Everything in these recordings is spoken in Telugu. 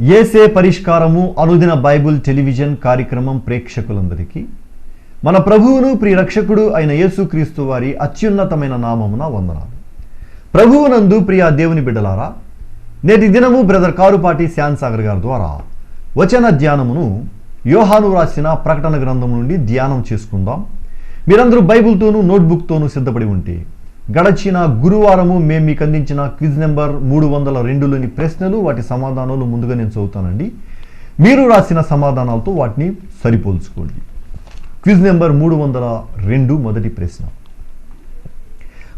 ఏసే పరిష్కారము అనుదిన బైబుల్ టెలివిజన్ కార్యక్రమం ప్రేక్షకులందరికీ మన ప్రభువును ప్రియ రక్షకుడు అయిన యేసుక్రీస్తు వారి అత్యున్నతమైన నామమున వందనాలు. ప్రభువునందు ప్రియ దేవుని బిడ్డలారా నేటి దినము బ్రదర్ కారుపాటి శ్యాన్ సాగర్ గారి ద్వారా వచన ధ్యానమును యోహాను రాసిన ప్రకటన గ్రంథం నుండి ధ్యానం చేసుకుందాం. మీరందరూ బైబిల్తోనూ నోట్బుక్తోనూ సిద్ధపడి ఉంటే గడచిన గురువారము మేము మీకు అందించిన క్విజ్ నెంబర్ మూడు వందల రెండులోని ప్రశ్నలు వాటి సమాధానాలు ముందుగా నేను చదువుతానండి. మీరు రాసిన సమాధానాలతో వాటిని సరిపోల్చుకోండి. క్విజ్ నెంబర్ మూడు వందల రెండు మొదటి ప్రశ్న.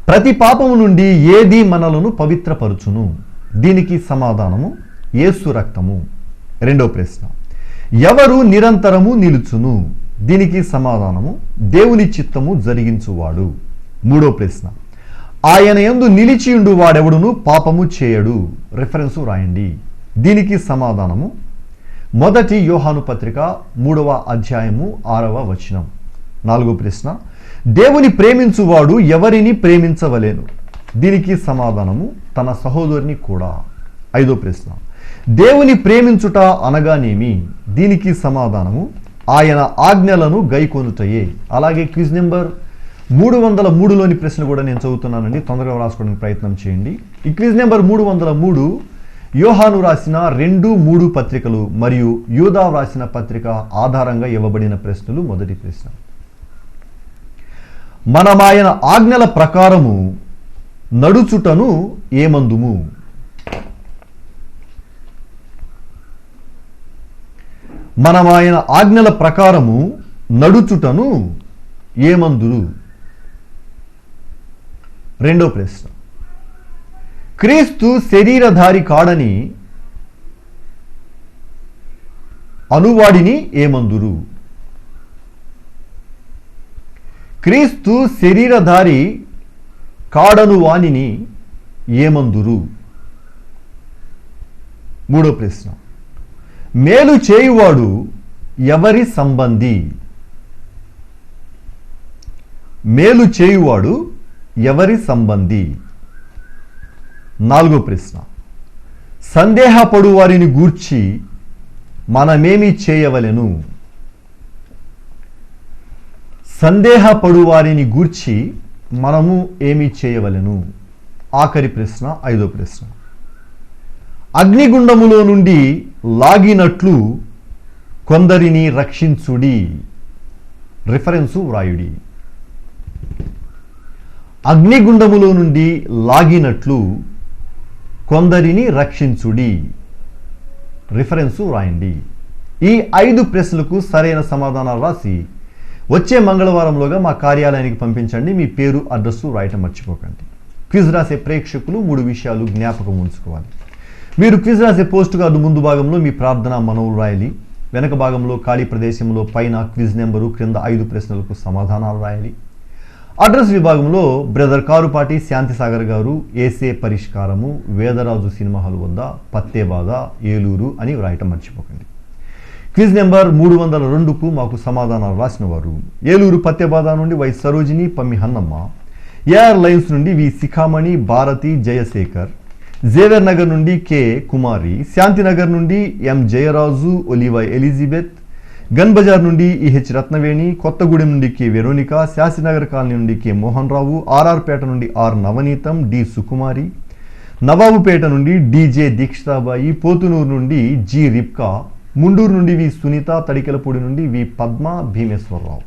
ప్రతి పాపము నుండి ఏది మనలను పవిత్రపరుచును? దీనికి సమాధానము ఏసు రక్తము. రెండో ప్రశ్న. ఎవరు నిరంతరము నిలుచును? దీనికి సమాధానము దేవుని చిత్తము జరిగించువాడు. మూడో ప్రశ్న. ఆయన యందు నిలిచియుండు వాడెవడును? పాపము చేయడు. రిఫరెన్సు రాయండి. దీనికి సమాధానము. మొదటి యోహాను పత్రిక మూడవ అధ్యాయము ఆరవ వచనం. నాలుగో ప్రశ్న. దేవుని ప్రేమించువాడు ఎవరిని ప్రేమించవలేను? దీనికి సమాధానము. తన సహోదరుని కూడా. ఐదో ప్రశ్న. దేవుని ప్రేమించుట అనగానేమి? దీనికి సమాధానము. ఆయన ఆజ్ఞలను గైకొనుటయే. అలాగే క్విజ్ నెంబర్ మూడు వందల మూడులోని ప్రశ్న కూడా నేను చదువుతున్నానండి. తొందరగా రాసుకోవడానికి ప్రయత్నం చేయండి. ఈ క్విజ్ నెంబర్ మూడు వందల మూడు యోహాను రాసిన రెండు మూడు పత్రికలు మరియు యూదా రాసిన పత్రిక ఆధారంగా ఇవ్వబడిన ప్రశ్నలు మొదటి ప్రశ్న. మనమాయన ఆజ్ఞల ప్రకారము నడుచుటను ఏమందుము? మనమాయన ఆజ్ఞల ప్రకారము నడుచుటను ఏమందురు? రెండో ప్రశ్న. క్రీస్తు శరీరధారి కాడని అనువాడిని ఏమందురు? క్రీస్తు శరీరధారి కాడను వాణిని ఏమందురు? మూడో ప్రశ్న. మేలు చేయువాడు ఎవరి సంబంధి? మేలు చేయువాడు ఎవరి సంబంధి? నాలుగో ప్రశ్న. సందేహపడు వారిని గూర్చి మనమేమి చేయవలెను? సందేహపడు వారిని గూర్చి మనము ఏమి చేయవలెను? ఆఖరి ప్రశ్న ఐదో ప్రశ్న. అగ్నిగుండములో నుండి లాగినట్లు కొందరిని రక్షించుడి. రిఫరెన్సు వ్రాయుడి. అగ్నిగుండములో నుండి లాగినట్లు కొందరిని రక్షించుడి. రిఫరెన్సు రాయండి ఈ ఐదు ప్రశ్నలకు సరైన సమాధానాలు రాసి వచ్చే మంగళవారంలోగా మా కార్యాలయానికి పంపించండి. మీ పేరు అడ్రస్సు రాయటం మర్చిపోకండి. క్విజ్ రాసే ప్రేక్షకులు మూడు విషయాలు జ్ఞాపకం ఉంచుకోవాలి. మీరు క్విజ్ రాసే పోస్ట్ కార్డు ముందు భాగంలో మీ ప్రార్థన మనవులు రాయాలి. వెనక భాగంలో ఖాళీ ప్రదేశంలో పైన క్విజ్ నెంబరు క్రింద ఐదు ప్రశ్నలకు సమాధానాలు రాయాలి. అడ్రస్ విభాగంలో బ్రదర్ కారుపాటి శాంతిసాగర్ గారు ఏసే పరిష్కారము వేదరాజు సినిమా హాల్ వద్ద పత్తేబాద ఏలూరు అని వ్రాయటం మర్చిపోకండి. క్విజ్ నెంబర్ మూడు వందల రెండుకు మాకు సమాధానాలు రాసిన వారు ఏలూరు పత్తేబాద నుండి Y Sarojini Pammi Hannamma AR lines నుండి వి శిఖామణి భారతి జయశేఖర్ జేవర్ నగర్ నుండి కె కుమారి శాంతినగర్ నుండి ఎం జయరాజు ఒలివై ఎలిజబెత్ గన్ బజార్ నుండి ఈహెచ్ రత్నవేణి కొత్తగూడెం నుండి కె వెరోనిక శాసినగర్ కాలనీ నుండి కె మోహన్ రావు ఆర్ఆర్పేట నుండి ఆర్ నవనీతం డి సుకుమారి నవాబుపేట నుండి డిజే దీక్షితాబాయి పోతునూరు నుండి జి రిప్కా ముండూరు నుండి వి సునీత తడికెలపూడి నుండి వి పద్మ భీమేశ్వరరావు.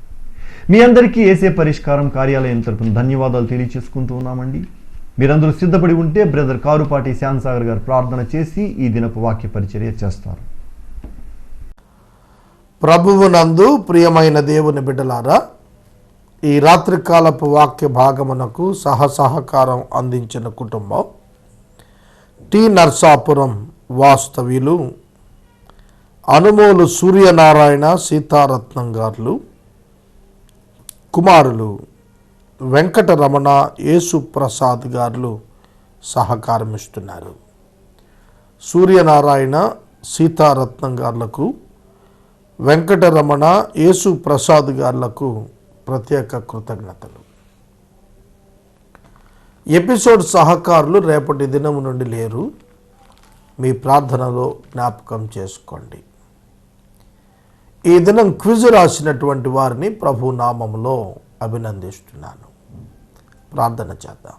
మీ అందరికీ ఏసే పరిష్కారం కార్యాలయం తరపున ధన్యవాదాలు తెలియచేసుకుంటూ ఉన్నామండి. మీరందరూ సిద్ధపడి ఉంటే బ్రదర్ కారుపాటి శ్యాన్సాగర్ గారు ప్రార్థన చేసి ఈ దినపు వాక్య పరిచర్య చేస్తారు. ప్రభువునందు ప్రియమైన దేవుని బిడ్డలారా ఈ రాత్రికాలపు వాక్య భాగమునకు సహసహకారం అందించిన కుటుంబం టి. నర్సాపురం వాస్తవ్యులు అనుమోలు సూర్యనారాయణ సీతారత్నం గారులు కుమారులు వెంకటరమణ యేసుప్రసాద్ గారులు సహకారమిస్తున్నారు. సహకారం ఇస్తున్నారు సూర్యనారాయణ సీతారత్నం గారులకు వెంకటరమణ యేసు ప్రసాద్ గారులకు ప్రత్యేక కృతజ్ఞతలు. ఎపిసోడ్ సహకారులు రేపటి దినం నుండి లేరు. మీ ప్రార్థనలో జ్ఞాపకం చేసుకోండి. ఈ దినం క్విజ్ రాసినటువంటి వారిని ప్రభు నామములో అభినందిస్తున్నాను. ప్రార్థన చేద్దాం.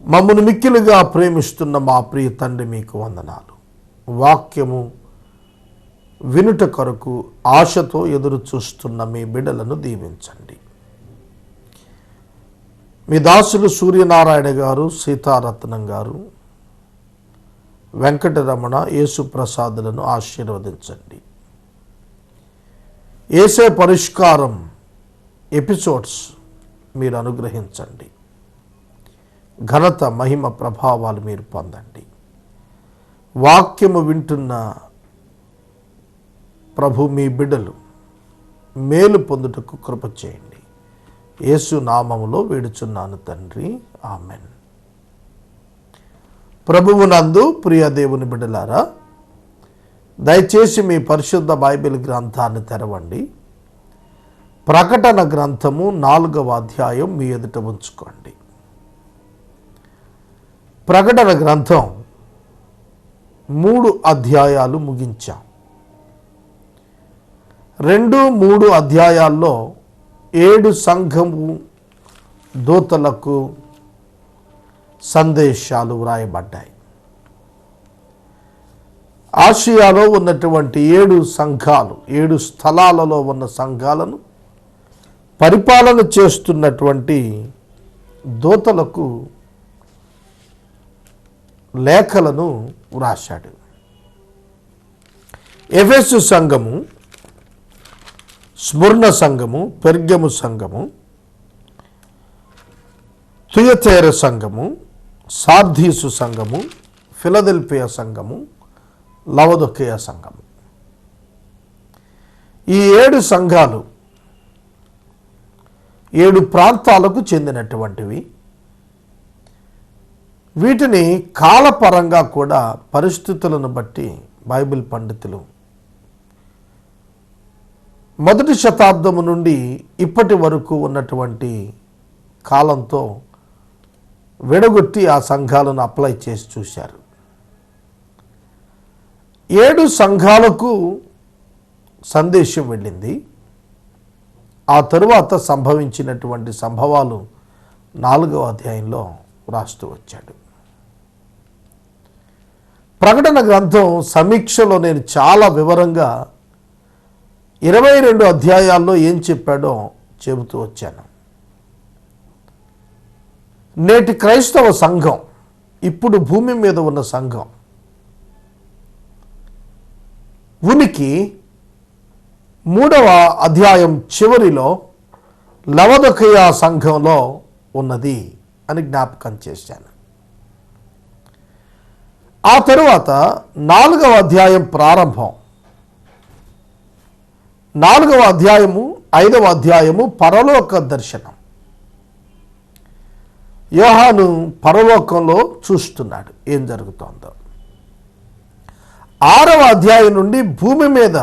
మమ్మను మిక్కిలుగా ప్రేమిస్తున్న మా ప్రియ తండ్రి మీకు వందనాలు. వాక్యము వినుట కొరకు ఆశతో ఎదురు చూస్తున్న మీ బిడ్డలను దీవించండి. మీ దాసులు సూర్యనారాయణ గారు సీతారత్నం గారు వెంకటరమణ యేసుప్రసాదులను ఆశీర్వదించండి. ఏసే పరిష్కారం ఎపిసోడ్స్ మీరు అనుగ్రహించండి. ఘనత మహిమ ప్రభావాలు మీరు పొందండి. వాక్యము వింటున్న ప్రభు మీ బిడ్డలు మేలు పొందుటకు కృప చేయండి. యేసు నామములో వేడుచున్నాను తండ్రి. ఆమెన్. ప్రభువునందు ప్రియ దేవుని బిడ్డలారా దయచేసి మీ పరిశుద్ధ బైబిల్ గ్రంథాన్ని తెరవండి. ప్రకటన గ్రంథము నాలుగవ అధ్యాయం మీ ఎదుట ఉంచుకోండి. ప్రకటన గ్రంథం మూడు అధ్యాయాలు ముగించాం. రెండు మూడు అధ్యాయాల్లో ఏడు సంఘము దూతలకు సందేశాలు వ్రాయబడ్డాయి. ఆసియాలో ఉన్నటువంటి ఏడు సంఘాలు ఏడు స్థలాలలో ఉన్న సంఘాలను పరిపాలన చేస్తున్నటువంటి దూతలకు లేఖలను వ్రాశాడు. ఎఫెసు సంఘము స్మరణ సంఘము పెర్గము సంఘము తుయతేర సంఘము సార్ధీసు సంఘము ఫిలదెల్ఫియా సంఘము లవదొకేయ సంఘము. ఈ ఏడు సంఘాలు ఏడు ప్రాంతాలకు చెందినటువంటివి. వీటిని కాలపరంగా కూడా పరిస్థితులను బట్టి బైబిల్ పండితులు మొదటి శతాబ్దము నుండి ఇప్పటి వరకు ఉన్నటువంటి కాలంతో విడగొట్టి ఆ సంఘాలను అప్లై చేసి చూశారు. ఏడు సంఘాలకు సందేశం వెళ్ళింది. ఆ తరువాత సంభవించినటువంటి సంభవాలు నాలుగవ అధ్యాయంలో రాస్తూ వచ్చాడు. ప్రకటన గ్రంథం సమీక్షలో నేను చాలా వివరంగా ఇరవై రెండు అధ్యాయాల్లో ఏం చెప్పాడో చెబుతూ వచ్చాను. నేటి క్రైస్తవ సంఘం ఇప్పుడు భూమి మీద ఉన్న సంఘం ఉనికి మూడవ అధ్యాయం చివరిలో లవదకయ సంఘంలో ఉన్నది అని జ్ఞాపకం చేశాను. ఆ తరువాత నాలుగవ అధ్యాయం ప్రారంభం నాలుగవ అధ్యాయము ఐదవ అధ్యాయము పరలోక దర్శనం. యోహాను పరలోకంలో చూస్తున్నాడు ఏం జరుగుతోందో. ఆరవ అధ్యాయం నుండి భూమి మీద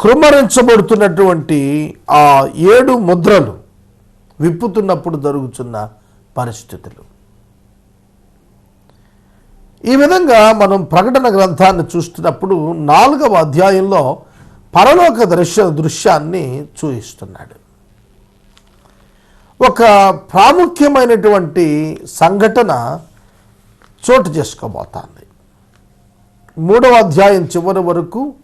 కృమరించబడుతున్నటువంటి ఆ ఏడు ముద్రలు విప్పుతున్నప్పుడు జరుగుతున్న పరిస్థితులు. ఈ విధంగా మనం ప్రకటన గ్రంథాన్ని చూస్తున్నప్పుడు నాలుగవ అధ్యాయంలో పరలోక దృశ్య దృశ్యాన్ని చూపిస్తున్నాడు ఒక ప్రాముఖ్యమైనటువంటి సంఘటన చోటు చేసుకోబోతోంది. మూడవ అధ్యాయం చివరి వరకు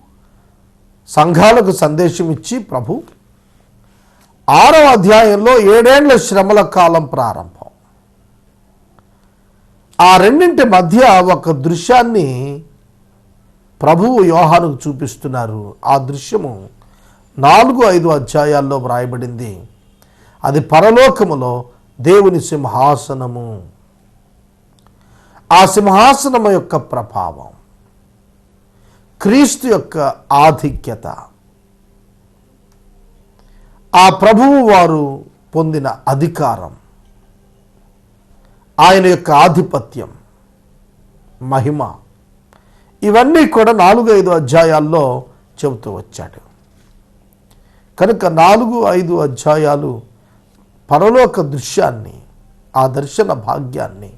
సంఘాలకు సందేశం ఇచ్చి ప్రభు ఆరవ అధ్యాయంలో ఏడేండ్ల శ్రమల కాలం ప్రారంభం. ఆ రెండింటి మధ్య ఒక దృశ్యాన్ని ప్రభువు యోహానుకు చూపిస్తున్నారు. ఆ దృశ్యము నాలుగు ఐదు అధ్యాయాల్లో వ్రాయబడింది. అది పరలోకములో దేవుని సింహాసనము. ఆ సింహాసనము యొక్క ప్రభావం. క్రీస్తు యొక్క ఆధిక్యత. ఆ ప్రభువు వారు పొందిన అధికారం. ఆయన యొక్క ఆధిపత్యం. మహిమ. ఇవన్నీ కూడా నాలుగు ఐదు అధ్యాయాల్లో చెబుతూ వచ్చాడు. కనుక నాలుగు ఐదు అధ్యాయాలు పరలోక దృశ్యాన్ని ఆ దర్శన భాగ్యాన్ని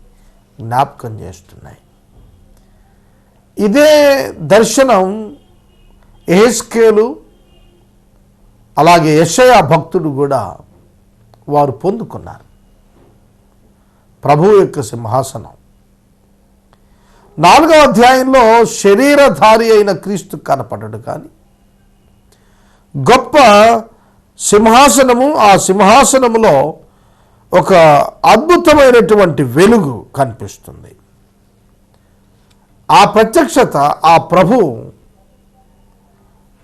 జ్ఞాపకం చేస్తున్నాయి. ఇదే దర్శనం ఎహెస్కేలు అలాగే యశయ భక్తుడు కూడా వారు పొందుకున్నారు. ప్రభువు యొక్క సింహాసనం. నాలుగవ అధ్యాయంలో శరీరధారి అయిన క్రీస్తు కనపడడు కానీ గొప్ప సింహాసనము ఆ సింహాసనములో ఒక అద్భుతమైనటువంటి వెలుగు కనిపిస్తుంది. ఆ ప్రత్యక్షత ఆ ప్రభు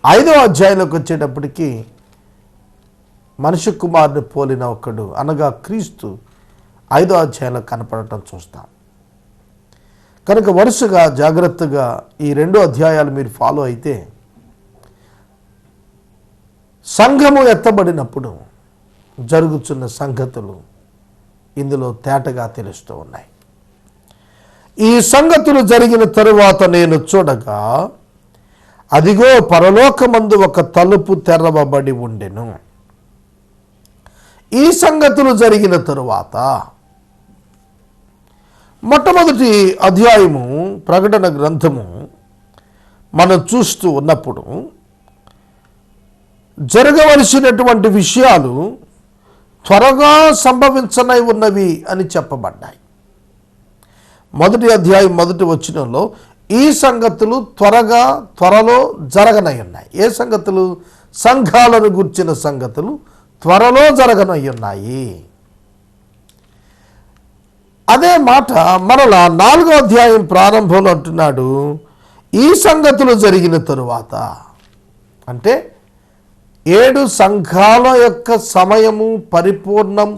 ఐదవ అధ్యాయంలోకి వచ్చేటప్పటికి మనిషి కుమారుని పోలిన ఒకడు అనగా క్రీస్తు ఐదో అధ్యాయంలో కనపడటం చూస్తాం. కనుక వరుసగా జాగ్రత్తగా ఈ రెండు అధ్యాయాలు మీరు ఫాలో అయితే సంఘము ఎత్తబడినప్పుడు జరుగుతున్న సంగతులు ఇందులో తేటగా తెలుస్తూ ఉన్నాయి. ఈ సంగతులు జరిగిన తరువాత నేను చూడగా అదిగో పరలోకమందు ఒక తలుపు తెరవబడి ఉండెను. ఈ సంగతులు జరిగిన తరువాత మొట్టమొదటి అధ్యాయము ప్రకటన గ్రంథము మనం చూస్తూ ఉన్నప్పుడు జరగవలసినటువంటి విషయాలు త్వరగా సంభవించనై ఉన్నవి అని చెప్పబడ్డాయి. మొదటి అధ్యాయం మొదటి వచ్చినంలో ఈ సంగతులు త్వరగా త్వరలో జరగనై ఉన్నాయి. ఏ సంగతులు? సంఘాలను గుర్చిన సంగతులు త్వరలో జరగనై ఉన్నాయి. అదే మాట మరలా నాలుగో అధ్యాయం ప్రారంభంలో అంటున్నాడు ఈ సంగతులు జరిగిన తరువాత. అంటే ఏడు సంఘాల యొక్క సమయము పరిపూర్ణం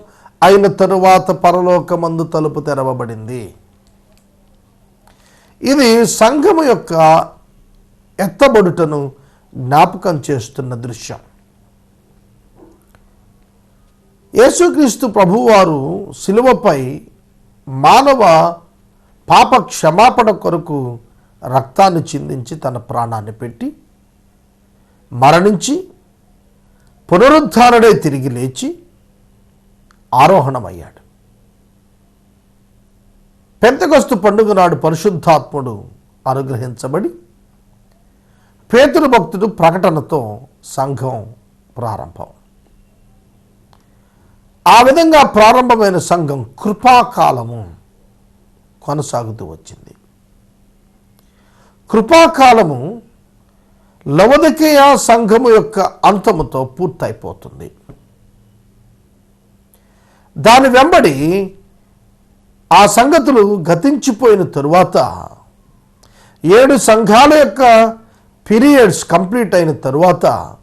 అయిన తరువాత పరలోకమందు తలుపు తెరవబడింది. ఇది సంఘము యొక్క ఎత్తబడుటను జ్ఞాపకం చేస్తున్న దృశ్యం. యేసుక్రీస్తు ప్రభువారు శిలువపై మానవ పాప క్షమాపణ కొరకు రక్తాన్ని చిందించి తన ప్రాణాన్ని పెట్టి మరణించి పునరుద్ధారణే తిరిగి లేచి ఆరోహణమయ్యాడు. పెంతగస్తు పండుగ నాడు పరిశుద్ధాత్ముడు అనుగ్రహించబడి పేతురు భక్తుడు ప్రకటనతో సంఘం ప్రారంభం. ఆ విధంగా ప్రారంభమైన సంఘం కృపాకాలము కొనసాగుతూ వచ్చింది. కృపాకాలము లవదకేయ సంఘము యొక్క అంతముతో పూర్తయిపోతుంది. దాని వెంబడి ఆ సంగతులు గతించిపోయిన తరువాత ఏడు సంఘాల యొక్క పీరియడ్స్ కంప్లీట్ అయిన తరువాత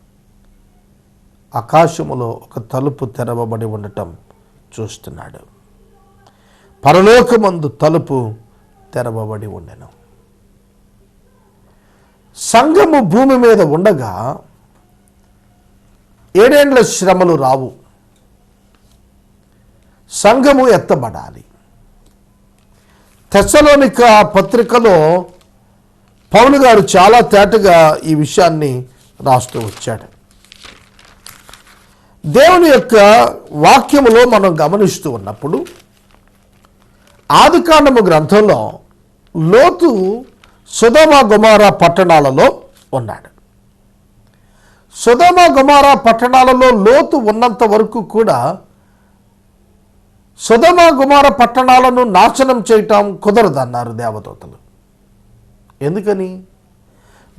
ఆకాశములో ఒక తలుపు తెరవబడి ఉండటం చూస్తున్నాడు. పరలోకమందు తలుపు తెరవబడి ఉండెను. సంఘము భూమి మీద ఉండగా ఏడేండ్ల శ్రమలు రావు. సంఘము ఎత్తబడాలి. తెచ్చలోనిక పత్రికలో పౌలు గారు చాలా తేటగా ఈ విషయాన్ని రాస్తూ వచ్చాడు. దేవుని యొక్క వాక్యములో మనం గమనిస్తూ ఉన్నప్పుడు ఆదికాండము గ్రంథంలో లోతు సుధమ గుమార పట్టణాలలో ఉన్నాడు. సుధమ గుమార పట్టణాలలో లోతు ఉన్నంత వరకు కూడా సుధమ గుమార పట్టణాలను నాశనం చేయటం కుదరదన్నారు దేవదూతలు. ఎందుకని?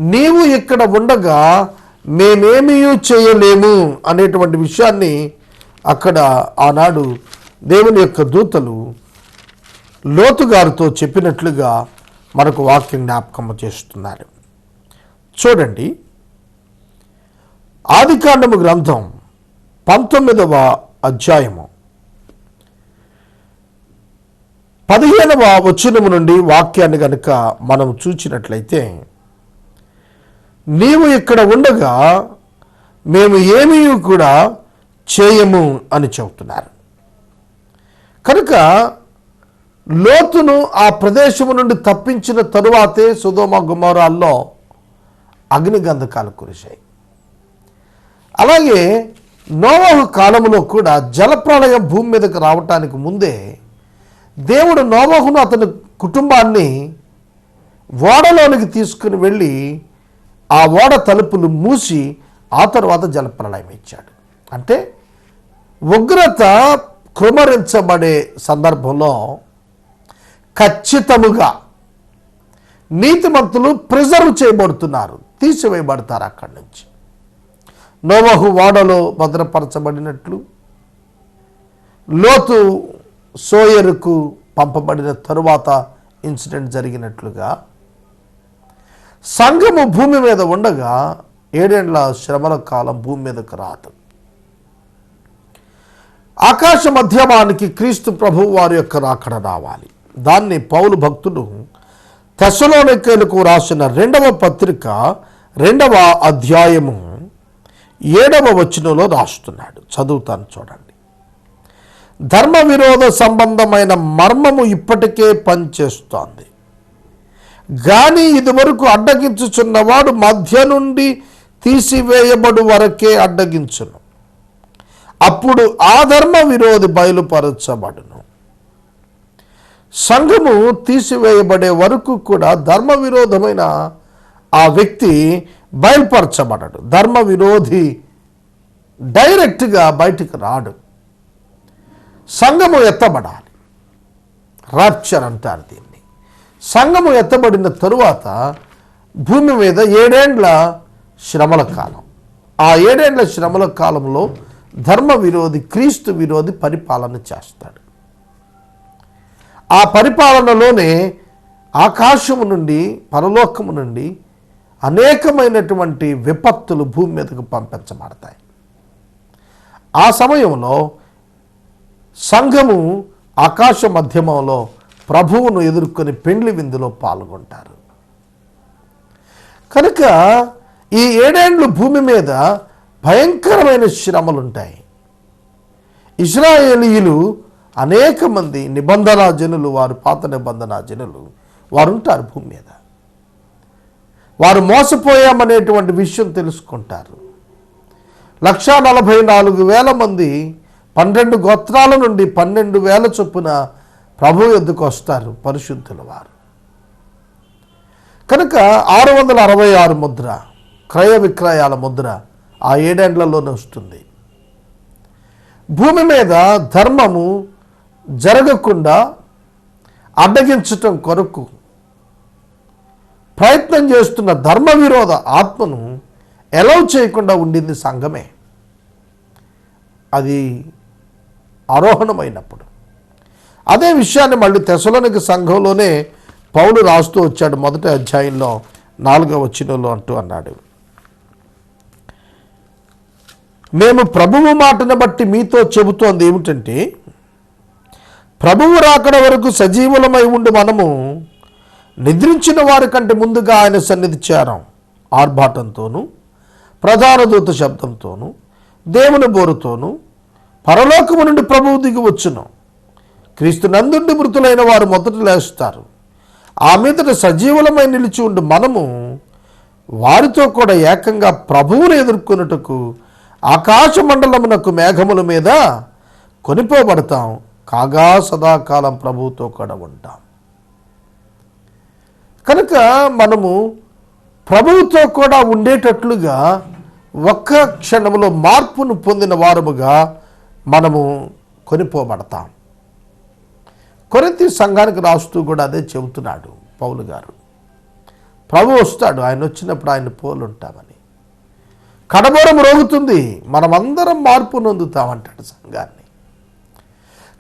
నీవు ఇక్కడ ఉండగా మేమేమీ చేయలేము అనేటువంటి విషయాన్ని అక్కడ ఆనాడు దేవుని యొక్క దూతలు లోతుగారితో చెప్పినట్లుగా మనకు వాక్యం జ్ఞాపకం చేస్తున్నారు. చూడండి. ఆదికాండము గ్రంథం పంతొమ్మిదవ అధ్యాయము. పదిహేనవ వచనము నుండి వాక్యాన్ని కనుక మనం చూచినట్లయితే నీవు ఇక్కడ ఉండగా మేము ఏమీ కూడా చేయము అని చెబుతున్నారు. కనుక లోతును ఆ ప్రదేశము నుండి తప్పించిన తరువాతే సుధోమ గుమారాల్లో అగ్నిగంధకాలు కురిశాయి. అలాగే నోవాహు కాలంలో కూడా జలప్రళయం భూమి మీదకి రావటానికి ముందే దేవుడు నోవహును అతని కుటుంబాన్ని ఓడలోనికి తీసుకుని వెళ్ళి ఆ ఓడ తలుపులు మూసి ఆ తర్వాత జలప్రలయం ఇచ్చాడు. అంటే ఉగ్రత కృమరించబడే సందర్భంలో ఖచ్చితముగా నీతిమంతులు ప్రిజర్వ్ చేయబడుతున్నారు తీసివేయబడతారు అక్కడి నుంచి. నోవహు ఓడలో భద్రపరచబడినట్లు లోతు సోయరుకు పంపబడిన తరువాత ఇన్సిడెంట్ జరిగినట్లుగా సంఘము భూమి మీద ఉండగా ఏడేండ్ల శ్రమల కాలం భూమి మీదకు రాదు. ఆకాశ మధ్యమానికి క్రీస్తు ప్రభు వారి యొక్క రాకడ రావాలి. దాన్ని పౌలు భక్తుడు తెసలోనికలకు రాసిన రెండవ పత్రిక రెండవ అధ్యాయము ఏడవ వచనంలో రాస్తున్నాడు. చదువుతాను చూడండి. ధర్మ విరోధ సంబంధమైన మర్మము ఇప్పటికే పనిచేస్తోంది. గాని ఇదివరకు అడ్డగించుచున్నవాడు మధ్య నుండి తీసివేయబడు వరకే అడ్డగించును. అప్పుడు ఆ ధర్మ విరోధి బయలుపరచబడును. సంఘము తీసివేయబడే వరకు కూడా ధర్మ విరోధమైన ఆ వ్యక్తి బయలుపరచబడడు. ధర్మ విరోధి డైరెక్ట్గా బయటికి రాడు. సంఘము ఎత్తబడాలి. రాప్చర్ అంటారు దీన్ని. సంఘము ఎత్తబడిన తరువాత భూమి మీద ఏడేండ్ల శ్రమల కాలం. ఆ ఏడేండ్ల శ్రమల కాలంలో ధర్మ విరోధి క్రీస్తు విరోధి పరిపాలన చేస్తాడు. ఆ పరిపాలనలోనే ఆకాశము నుండి పరలోకము నుండి అనేకమైనటువంటి విపత్తులు భూమి మీదకు పంపించబడతాయి. ఆ సమయంలో సంఘము ఆకాశ మధ్యమంలో ప్రభువును ఎదుర్కొని పెండ్లి విందులో పాల్గొంటారు. కనుక ఈ ఏడేండ్లు భూమి మీద భయంకరమైన శ్రమలుంటాయి. ఇజ్రాయేలీయులు అనేక మంది నిబంధన జనులు వారు పాత నిబంధన జనులు వారు ఉంటారు భూమి మీద. వారు మోసపోయామనేటువంటి విషయం తెలుసుకుంటారు. లక్షా నలభై నాలుగు వేల మంది పన్నెండు గోత్రాల నుండి పన్నెండు వేల చొప్పున ప్రభు ఎద్దుకు వస్తారు? పరిశుద్ధుల వారు. కనుక ఆరు వందల అరవై ఆరు ముద్ర క్రయ విక్రయాల ముద్ర ఆ ఏడేండ్లలోనే వస్తుంది. భూమి మీద ధర్మము జరగకుండా అడ్డగించటం కొరకు ప్రయత్నం చేస్తున్న ధర్మ విరోధ ఆత్మను ఎలవ్ చేయకుండా ఉండింది సంఘమే. అది ఆరోహణమైనప్పుడు. అదే విషయాన్ని మళ్ళీ తెసలోనికి సంఘంలోనే పౌలు రాస్తూ వచ్చాడు మొదటి అధ్యాయంలో నాలుగవ వచ్చినలో అంటూ అన్నాడు. మేము ప్రభువు మాటను బట్టి మీతో చెబుతోంది ఏమిటంటే ప్రభువు రాకడ వరకు సజీవులమై ఉండి మనము నిద్రించిన వారి కంటే ముందుగా ఆయన సన్నిధి చేరాం. ఆర్భాటంతోనూ ప్రధాన దూత శబ్దంతోనూ దేవుని బోరుతోనూ పరలోకము నుండి ప్రభువు దిగి వచ్చును. క్రీస్తు నందుండి మృతులైన వారు మొదట లేస్తారు. ఆ మీదట సజీవులమై నిలిచి ఉండి మనము వారితో కూడా ఏకంగా ప్రభువును ఎదుర్కొనుటకు ఆకాశ మండలమునకు మేఘముల మీద కొనిపోబడతాం. కాగా సదాకాలం ప్రభువుతో కూడా ఉంటాం. కనుక మనము ప్రభువుతో కూడా ఉండేటట్లుగా ఒక్క క్షణంలో మార్పును పొందిన వారముగా మనము కొనిపోబడతాం. కొరింతి సంఘానికి రాస్తూ కూడా అదే చెబుతున్నాడు పౌలు గారు. ప్రభు వస్తాడు ఆయన వచ్చినప్పుడు ఆయన పోలుంటామని. కడబోరం రోగుతుంది మనమందరం మార్పు నొందుతామంటాడు సంఘాన్ని.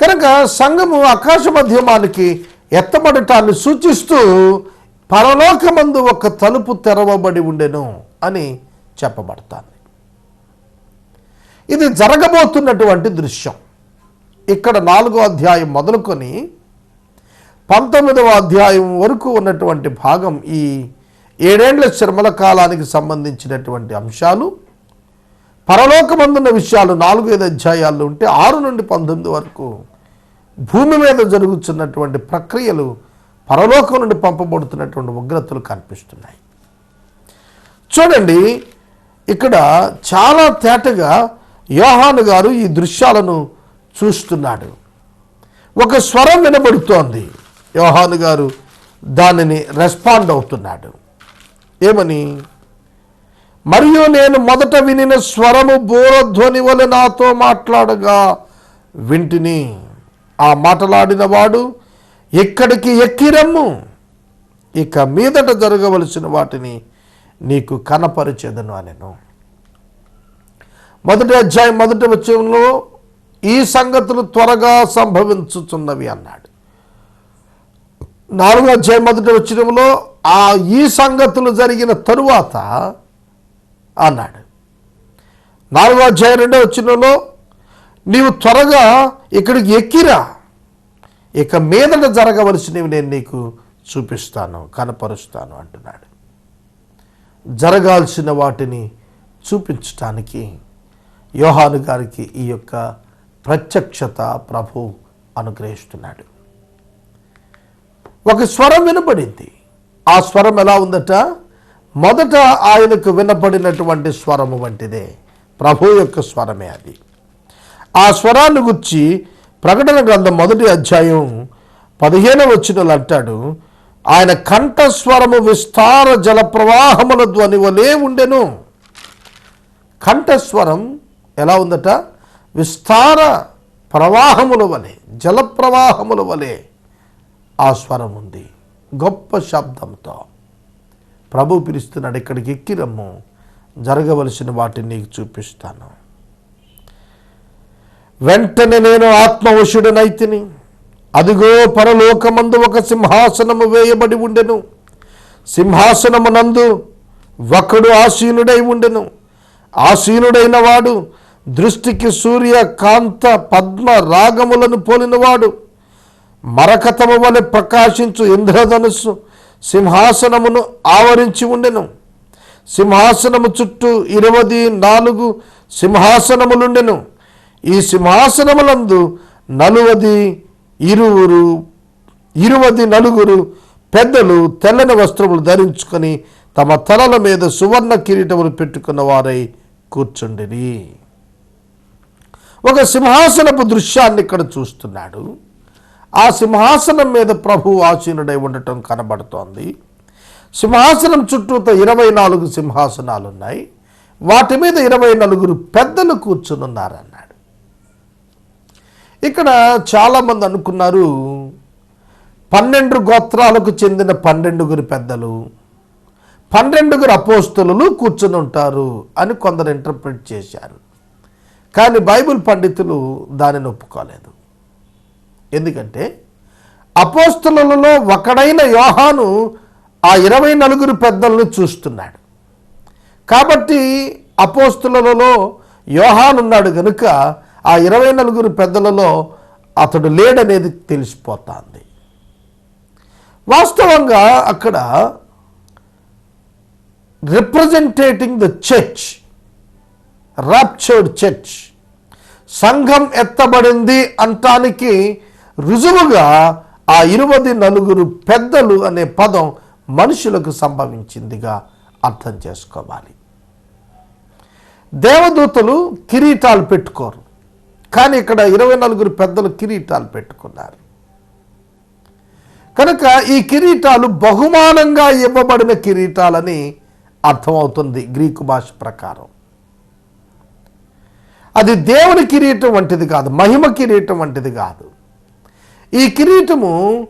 కనుక సంఘము ఆకాశ మధ్యమానికి ఎత్తబడటాన్ని సూచిస్తూ పరలోకమందు ఒక తలుపు తెరవబడి ఉండెను అని చెప్పబడతాను ఇది జరగబోతున్నటువంటి దృశ్యం. ఇక్కడ నాలుగో అధ్యాయం మొదలుకొని పంతొమ్మిదవ అధ్యాయం వరకు ఉన్నటువంటి భాగం ఈ ఏడేండ్ల శ్రమల కాలానికి సంబంధించినటువంటి అంశాలు. పరలోకమందున్న విషయాలు నాలుగైదు అధ్యాయాల్లో ఉంటే ఆరు నుండి పంతొమ్మిది వరకు భూమి మీద జరుగుతున్నటువంటి ప్రక్రియలు పరలోకం నుండి పంపబడుతున్నటువంటి ఉగ్రతలు కనిపిస్తున్నాయి. చూడండి ఇక్కడ చాలా తేటగా యోహాను గారు ఈ దృశ్యాలను చూస్తున్నాడు. ఒక స్వరం వినబడుతోంది. యోహాను గారు దానిని రెస్పాండ్ అవుతున్నాడు. ఏమని? మరియు నేను మొదట వినిన స్వరము బోరధ్వని వలె నాతో మాట్లాడగా వింటిని. ఆ మాట్లాడినవాడు ఇక్కడికి ఎక్కిరమ్ము ఇక మీదట జరగవలసిన వాటిని నీకు కనపరిచేదను అనెను. మొదటి అధ్యాయం మొదటి వచ్చంలో ఈ సంగతులు త్వరగా సంభవించుతున్నవి అన్నాడు. నాలుగో అధ్యాయం మొదటి వచ్చినంలో ఆ ఈ సంగతులు జరిగిన తరువాత అన్నాడు. నాలుగో అధ్యాయం రెండో వచ్చినంలో నీవు త్వరగా ఇక్కడికి ఎక్కిరా. ఇక మీదట జరగవలసినవి నేను నీకు చూపిస్తాను కనపరుస్తాను అంటున్నాడు. జరగాల్సిన వాటిని చూపించటానికి యోహాను గారికి ఈ యొక్క ప్రత్యక్షత ప్రభు అనుగ్రహిస్తున్నాడు. ఒక స్వరం వినపడింది ఆ స్వరం ఎలా ఉందట? మొదట ఆయనకు వినపడినటువంటి స్వరము వంటిదే. ప్రభు యొక్క స్వరమే అది. ఆ స్వరాన్ని గుర్చి ప్రకటన గ్రంథం మొదటి అధ్యాయం పదిహేను వచ్చినలు అంటాడు ఆయన కంఠస్వరము విస్తార జల ప్రవాహముల ధ్వని వలె ఉండెను. కంఠస్వరం ఎలా ఉందట? విస్తార ప్రవాహముల వలె జల ప్రవాహముల వలె. ఆ స్వరం ఉంది. గొప్ప శబ్దంతో. ప్రభు పిలుస్తున్నాడు ఇక్కడికి ఎక్కిరమ్ము జరగవలసిన వాటిని నీకు చూపిస్తాను. వెంటనే నేను ఆత్మవశుడనైతిని. అదిగో పరలోకమందు ఒక సింహాసనము వేయబడి ఉండెను. సింహాసనమునందు ఒకడు ఆసీనుడై ఉండెను. ఆసీనుడైన వాడు దృష్టికి సూర్య కాంత పద్మ రాగములను పోలినవాడు. మరకతము వలె ప్రకాశించు ఇంద్రధనుస్సు సింహాసనమును ఆవరించి ఉండెను. సింహాసనము చుట్టూ ఇరవది నాలుగు సింహాసనములుండెను. ఈ సింహాసనములందు నలువది ఇరువురు ఇరువది నలుగురు పెద్దలు తెల్లని వస్త్రములు ధరించుకొని తమ తలల మీద సువర్ణ కిరీటములు పెట్టుకున్న వారై కూర్చుండిని ఒక సింహాసనపు దృశ్యాన్ని ఇక్కడ చూస్తున్నాడు. ఆ సింహాసనం మీద ప్రభు ఆసీనుడై ఉండటం కనబడుతోంది. సింహాసనం చుట్టూత ఇరవై నాలుగు సింహాసనాలు ఉన్నాయి వాటి మీద ఇరవై నలుగురు పెద్దలు కూర్చునున్నారన్నాడు. ఇక్కడ చాలామంది అనుకున్నారు పన్నెండు గోత్రాలకు చెందిన పన్నెండుగురు పెద్దలు పన్నెండుగురు అపోస్తులు కూర్చుని ఉంటారు అని కొందరు ఇంటర్ప్రిట్ చేశారు. కానీ బైబిల్ పండితులు దానిని ఒప్పుకోలేదు. ఎందుకంటే అపోస్తులలో ఒకడైన యోహాను ఆ ఇరవై నలుగురు పెద్దలను చూస్తున్నాడు. కాబట్టి అపోస్తులలో యోహానున్నాడు కనుక ఆ ఇరవై నలుగురు పెద్దలలో అతడు లేడనేది తెలిసిపోతుంది. వాస్తవంగా అక్కడ representing the church raptured church సంఘం ఎత్తబడింది అంటానికి రుజువుగా ఆ ఇరువది నలుగురు పెద్దలు అనే పదం మనుషులకు సంభవించిందిగా అర్థం చేసుకోవాలి. దేవదూతలు కిరీటాలు పెట్టుకోరు. కానీ ఇక్కడ ఇరవై నలుగురు పెద్దలు కిరీటాలు పెట్టుకున్నారు. కనుక ఈ కిరీటాలు బహుమానంగా ఇవ్వబడిన కిరీటాలని అర్థమవుతుంది గ్రీకు భాష ప్రకారం. అది దేవుని కిరీటం వంటిది కాదు మహిమ కిరీటం వంటిది కాదు. ఈ కిరీటము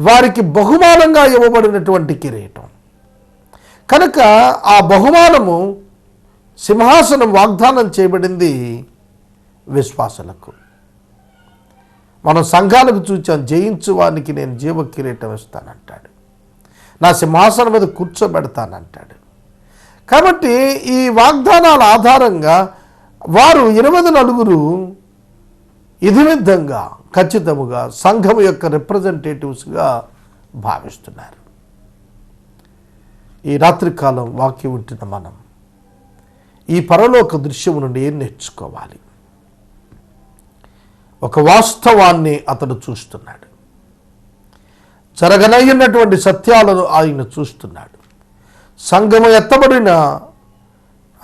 వారికి బహుమానంగా ఇవ్వబడినటువంటి కిరీటం. కనుక ఆ బహుమానము సింహాసనం వాగ్దానం చేయబడింది విశ్వాసులకు. మనం సంఘాలకు చూచాం జయించు వారికి నేను జీవ కిరీటం ఇస్తానంటాడు. నా సింహాసనం మీద కూర్చోబెడతానంటాడు. కాబట్టి ఈ వాగ్దానాల ఆధారంగా వారు ఇరవై నలుగురు ఇది విధంగా ఖచ్చితముగా సంఘం యొక్క రిప్రజెంటేటివ్స్గా భావిస్తున్నారు. ఈ రాత్రికాలం వాక్యం ఉంటున్న మనం ఈ పరలోక దృశ్యము నుండి ఏం నేర్చుకోవాలి? ఒక వాస్తవాన్ని అతడు చూస్తున్నాడు. జరగనయ్యున్నటువంటి సత్యాలను ఆయన చూస్తున్నాడు. సంఘము ఎత్తబడిన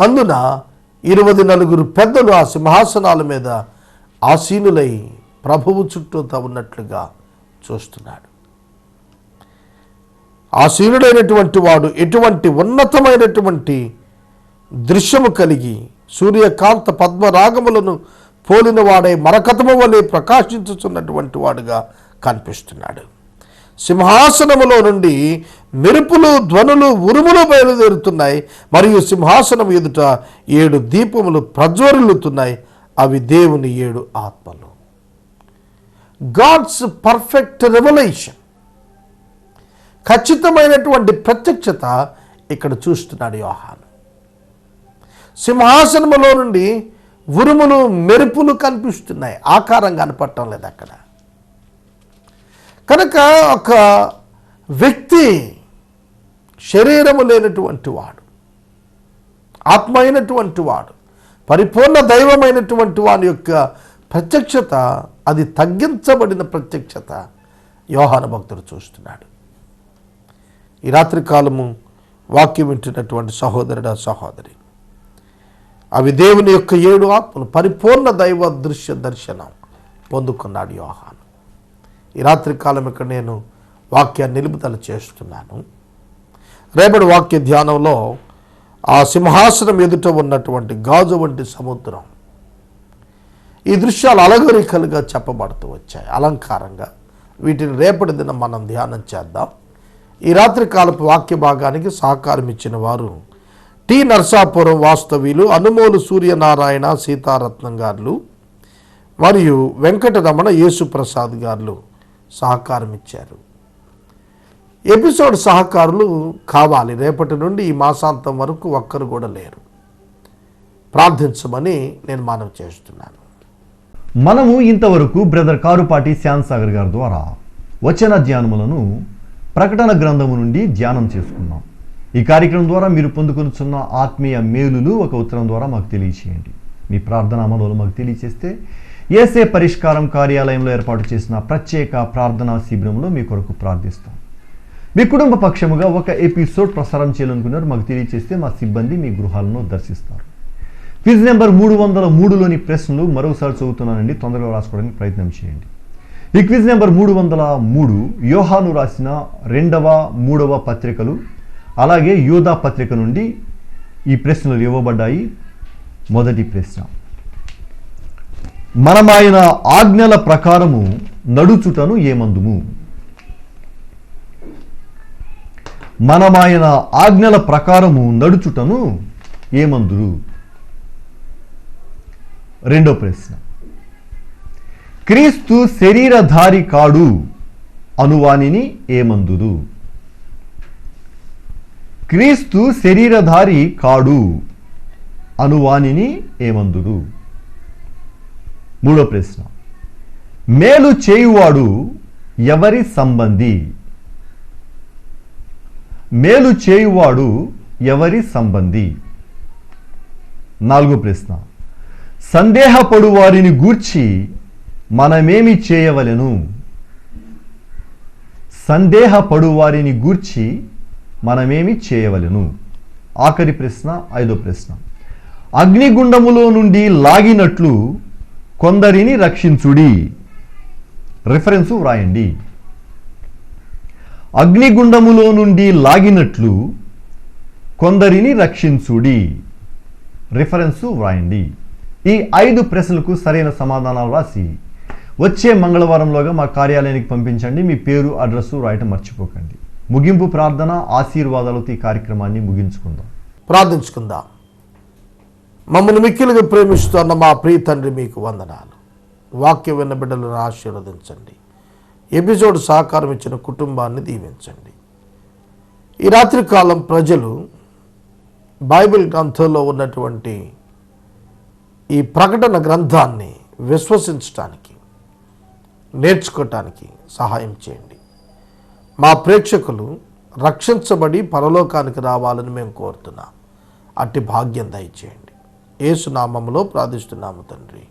అందున ఇరవై నలుగురు పెద్దలు ఆ సింహాసనాల మీద ఆసీనులై ప్రభువు చుట్టూతా ఉన్నట్లుగా చూస్తున్నాడు. ఆ వాడు ఎటువంటి ఉన్నతమైనటువంటి దృశ్యము కలిగి సూర్యకాంత పద్మరాగములను పోలిన వాడే మరకతము వలె ప్రకాశించుచున్నటువంటి వాడుగా కనిపిస్తున్నాడు. సింహాసనములో నుండి మెరుపులు ధ్వనులు ఉరుములు బయలుదేరుతున్నాయి. మరియు సింహాసనం ఎదుట ఏడు దీపములు ప్రజ్వరిల్లుతున్నాయి. అవి దేవుని ఏడు ఆత్మలు. గాడ్స్ పర్ఫెక్ట్ రెవల్యూషన్ ఖచ్చితమైనటువంటి ప్రత్యక్షత ఇక్కడ చూస్తున్నాడు యోహాను. సింహాసనములో నుండి ఉరుములు మెరుపులు కనిపిస్తున్నాయి. ఆకారం కనపడటం లేదు అక్కడ. కనుక ఒక వ్యక్తి శరీరము లేనటువంటి వాడు ఆత్మ అయినటువంటి వాడు పరిపూర్ణ దైవమైనటువంటి వాని యొక్క ప్రత్యక్షత అది తగ్గించబడిన ప్రత్యక్షత యోహాన భక్తుడు చూస్తున్నాడు. ఈ రాత్రి కాలము వాక్యం వింటున్నటువంటి సహోదరుడ సహోదరి అవి దేవుని యొక్క ఏడు ఆత్మలు పరిపూర్ణ దైవ దృశ్య దర్శనం పొందుకున్నాడు యోహాను. ఈ రాత్రి కాలం ఇక్కడ నేను వాక్యాన్ని నిలుపుదల చేస్తున్నాను. రేపటి వాక్య ధ్యానంలో ఆ సింహాసనం ఎదుట ఉన్నటువంటి గాజు వంటి సముద్రం ఈ దృశ్యాలు అలగరికలుగా చెప్పబడుతూ వచ్చాయి అలంకారంగా. వీటిని రేపటి దినం మనం ధ్యానం చేద్దాం. ఈ రాత్రి కాలపు వాక్య భాగానికి సహకారం ఇచ్చిన వారు టి. నర్సాపురం వాస్తవ్యులు అనుమోలు సూర్యనారాయణ సీతారత్నం గారు మరియు వెంకటరమణ యేసుప్రసాద్ గారు సహకారం ఇచ్చారు. ఎపిసోడ్ సహకారులు కావాలి. రేపటి నుండి ఈ మాసాంతం వరకు ఒక్కరు కూడా లేరు. ప్రార్థించమని నేను మనవి చేస్తున్నాను. మనము ఇంతవరకు బ్రదర్ కారుపాటి శ్యామ్ సాగర్ గారి ద్వారా వచన ధ్యానములను ప్రకటన గ్రంథము నుండి ధ్యానం చేసుకున్నాం. ఈ కార్యక్రమం ద్వారా మీరు పొందుకొనుచున్న ఆత్మీయ మేలులు ఒక ఉత్తరం ద్వారా మాకు తెలియచేయండి. మీ ప్రార్థన అమలు మాకు తెలియచేస్తే ఏసే పరిష్కారం కార్యాలయంలో ఏర్పాటు చేసిన ప్రత్యేక ప్రార్థనా శిబిరంలో మీ కొరకు ప్రార్థిస్తాం. మీ కుటుంబ పక్షముగా ఒక ఎపిసోడ్ ప్రసారం చేయాలనుకున్నారు మాకు తెలియచేస్తే మా సిబ్బంది మీ గృహాలను దర్శిస్తారు. క్విజ్ నెంబర్ మూడు వందల మూడులోని ప్రశ్నలు మరోసారి చదువుతున్నానండి తొందరగా రాసుకోవడానికి ప్రయత్నం చేయండి. ఈ క్విజ్ నెంబర్ మూడు వందల మూడు యోహాను రాసిన రెండవ మూడవ పత్రికలు అలాగే యోధా పత్రిక నుండి ఈ ప్రశ్నలు ఇవ్వబడ్డాయి. మొదటి ప్రశ్న. మనమాయన ఆజ్ఞల ప్రకారము నడుచుటను ఏమందుము? మనమాయన ఆజ్ఞల ప్రకారము నడుచుటను ఏమందురు? రెండో ప్రశ్న. క్రీస్తు శరీరధారి కాడు అనువానిని ఏమందురు? క్రీస్తు శరీరధారి కాడు అనువానిని ఏమందురు? మూడో ప్రశ్న. మేలు చేయువాడు ఎవరి సంబంధి? మేలు చేయువాడు ఎవరి సంబంధి? నాలుగో ప్రశ్న. సందేహపడు వారిని గూర్చి మనమేమి చేయవలెను? సందేహపడు వారిని గూర్చి మనమేమి చేయవలెను? ఆఖరి ప్రశ్న ఐదో ప్రశ్న. అగ్నిగుండములో నుండి లాగినట్లు కొందరిని రక్షించుడి. రిఫరెన్సు వ్రాయండి. అగ్నిగుండములో నుండి లాగినట్లు కొందరిని రక్షించుడి. రిఫరెన్సు వ్రాయండి. ఈ ఐదు ప్రశ్నలకు సరైన సమాధానాలు రాసి వచ్చే మంగళవారంలోగా మా కార్యాలయానికి పంపించండి. మీ పేరు అడ్రస్సు రాయటం మర్చిపోకండి. ముగింపు ప్రార్థన ఆశీర్వాదాలతో ఈ కార్యక్రమాన్ని ముగించుకుందాం. ప్రార్థించుకుందాం. మమ్మల్ని మిక్కిలుగా ప్రేమిస్తున్న మా ప్రియ తండ్రి మీకు వందనాలు. వాక్య విన్న బిడ్డలను ఆశీర్వదించండి. ఎపిసోడ్ సహకారం ఇచ్చిన కుటుంబాన్ని దీవించండి. ఈ రాత్రి కాలం ప్రజలు బైబిల్ గ్రంథంలో ఉన్నటువంటి ఈ ప్రకటన గ్రంథాన్ని విశ్వసించటానికి నేర్చుకోవటానికి సహాయం చేయండి. మా ప్రేక్షకులు రక్షించబడి పరలోకానికి రావాలని మేము కోరుతున్నాం. అట్టి భాగ్యం దయచేయండి. ఏసునామంలో ప్రార్థిస్తున్నాము తండ్రి.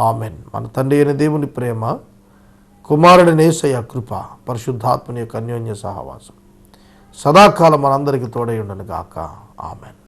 ఆమెన్. మన తండ్రి అయిన దేవుని ప్రేమ కుమారుడి నేసయ్య కృప పరిశుద్ధాత్మని యొక్క అన్యోన్య సహవాసం. సదాకాలం మనందరికీ తోడై ఉండను గాక ఆమెన్.